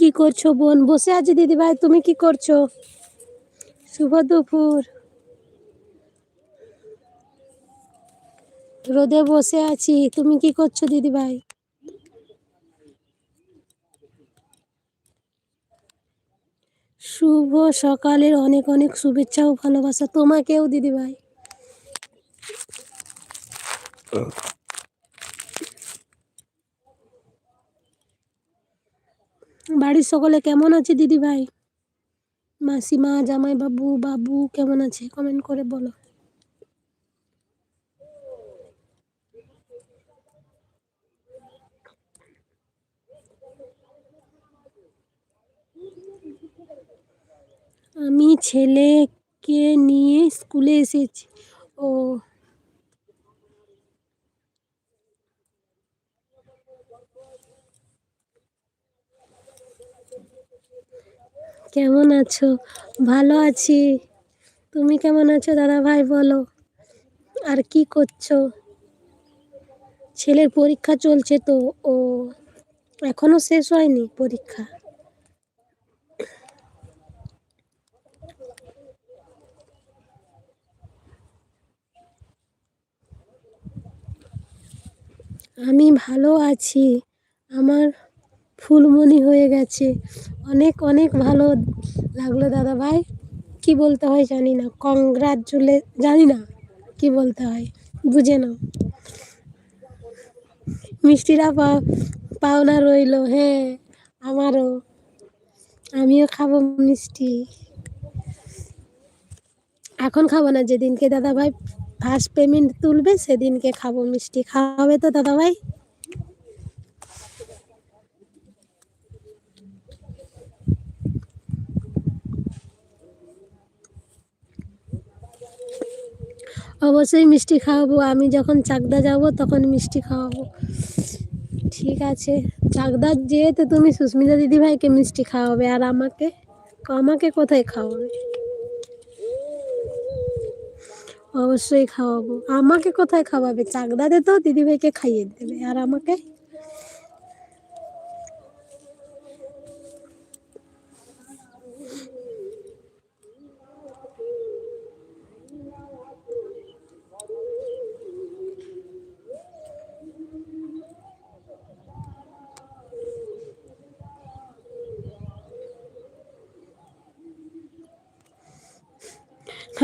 কি করছ বোন? বসে আছি দিদি ভাই, তুমি কি করছ? শুভ দুপুর। রোদে বসে আছি, তুমি কি করছ দিদি ভাই? শুভ সকালের অনেক অনেক শুভেচ্ছা ও ভালোবাসা তোমাকেও দিদি ভাই। বাড়ির সকলে কেমন আছে দিদি ভাই? মাসিমা, জামাই বাবু বাবু কেমন আছে? কমেন্ট করে বলো। আমি ছেলেকে নিয়ে স্কুলে এসেছি। ও। কেমন আছো? ভালো আছি। তুমি কেমন আছো দাদা ভাই বলো। আর কি করছ? ছেলের পরীক্ষা চলছে তো, ও এখনও শেষ হয়নি পরীক্ষা। আমি ভালো আছি। আমার ফুলমণি হয়ে গেছে। অনেক অনেক ভালো লাগল দাদা ভাই। কি বলতে হয় জানি না। কংগ্রাচুলে জানি না কি বলতে হয়। বুঝে নাও। মিষ্টিরা পাও পাওনা রইল হ্যাঁ আমারও। আমিও খাব মিষ্টি। এখন খাব না, যেদিনকে দাদা ভাই ফার্স্ট পেমেন্ট তুলবে, সেদিনকে খাব মিষ্টি। খাওয়াবে তো দাদা ভাই? অবশ্যই মিষ্টি খাওয়াবো। আমি যখন চাকদা যাব তখন মিষ্টি খাওয়াবো। ঠিক আছে। চাকদার যেহেতু তুমি সুস্মিতা দিদিভাইকে মিষ্টি খাওয়াবে, আর আমাকে আমাকে কোথায় খাওয়াবে? অবশ্যই খাওয়াবো। আমাকে কোথায় খাওয়াবে? চাকদাতে তো দিদিভাইকে খাইয়ে দেবে, আর আমাকে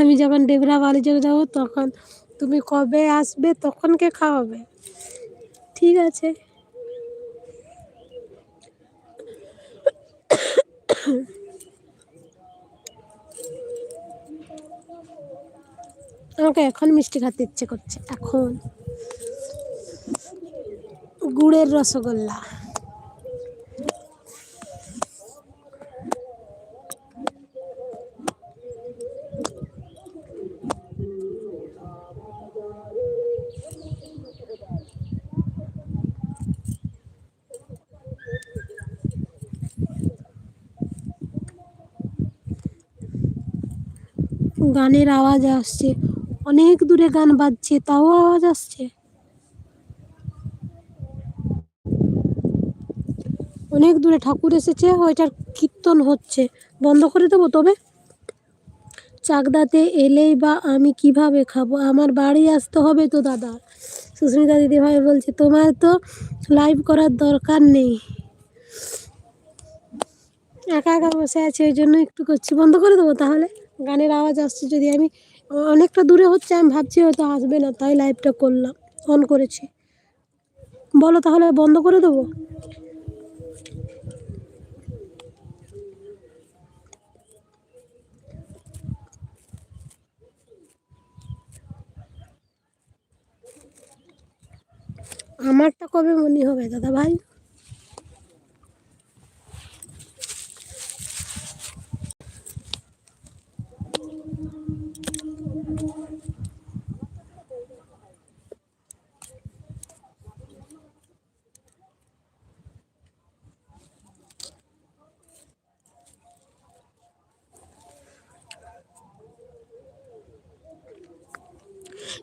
আমি যখন ডেবরা চলে যাব, তখন তুমি কবে আসবে তখন কে খাওয়াবে। ঠিক আছে। আমাকে এখন মিষ্টি খেতে ইচ্ছে করছে, এখন। গুড়ের রসগোল্লা। গানের আওয়াজ আসছে। অনেক দূরে গান বাজছে, তাও আওয়াজ আসছে। অনেক দূরে ঠাকুর এসেছে, ওইটার কীর্তন হচ্ছে। বন্ধ করে দেবো তবে? চাকদাতে এলেই বা আমি কীভাবে খাব? আমার বাড়ি আসতে হবে তো দাদা। সুস্মিতা দিদিভাই বলছে, তোমার তো লাইভ করার দরকার নেই। একা একা বসে আছে, ওই জন্য একটু করছি। বন্ধ করে দেবো তাহলে? গানের আওয়াজ আসছে যদি আমি, অনেকটা দূরে হচ্ছে, আমি ভাবছি হয়তো আসবে না, তাই লাইভটা করলাম অন করেছি। বলো তাহলে, বন্ধ করে দেবো? আমারটা কবে মনে হবে দাদা ভাই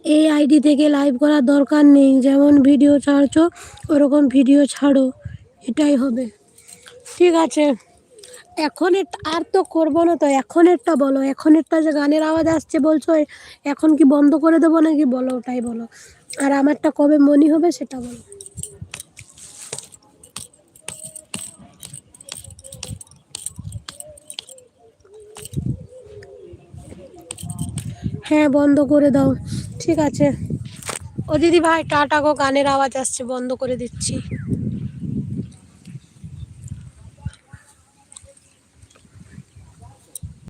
এই আইডি থেকে লাইভ করার দরকার নেই। যেমন ভিডিও ছাড়ছো, ওরকম ভিডিও ছাড়ো। এটাই হবে। ঠিক আছে। এখন আর তো করব না তো, এখনেরটা বলো। এখনেরটা যে গানের আওয়াজ আসছে বলছো এখন কি বন্ধ করে দেবো নাকি? বলো, ওটাই বলো। আর আমারটা কবে মনি হবে সেটা বলো। হ্যাঁ বন্ধ করে দাও। ঠিক আছে। ও দিদি ভাই টাটা গো গানের আওয়াজ আসছে বন্ধ করে দিচ্ছি।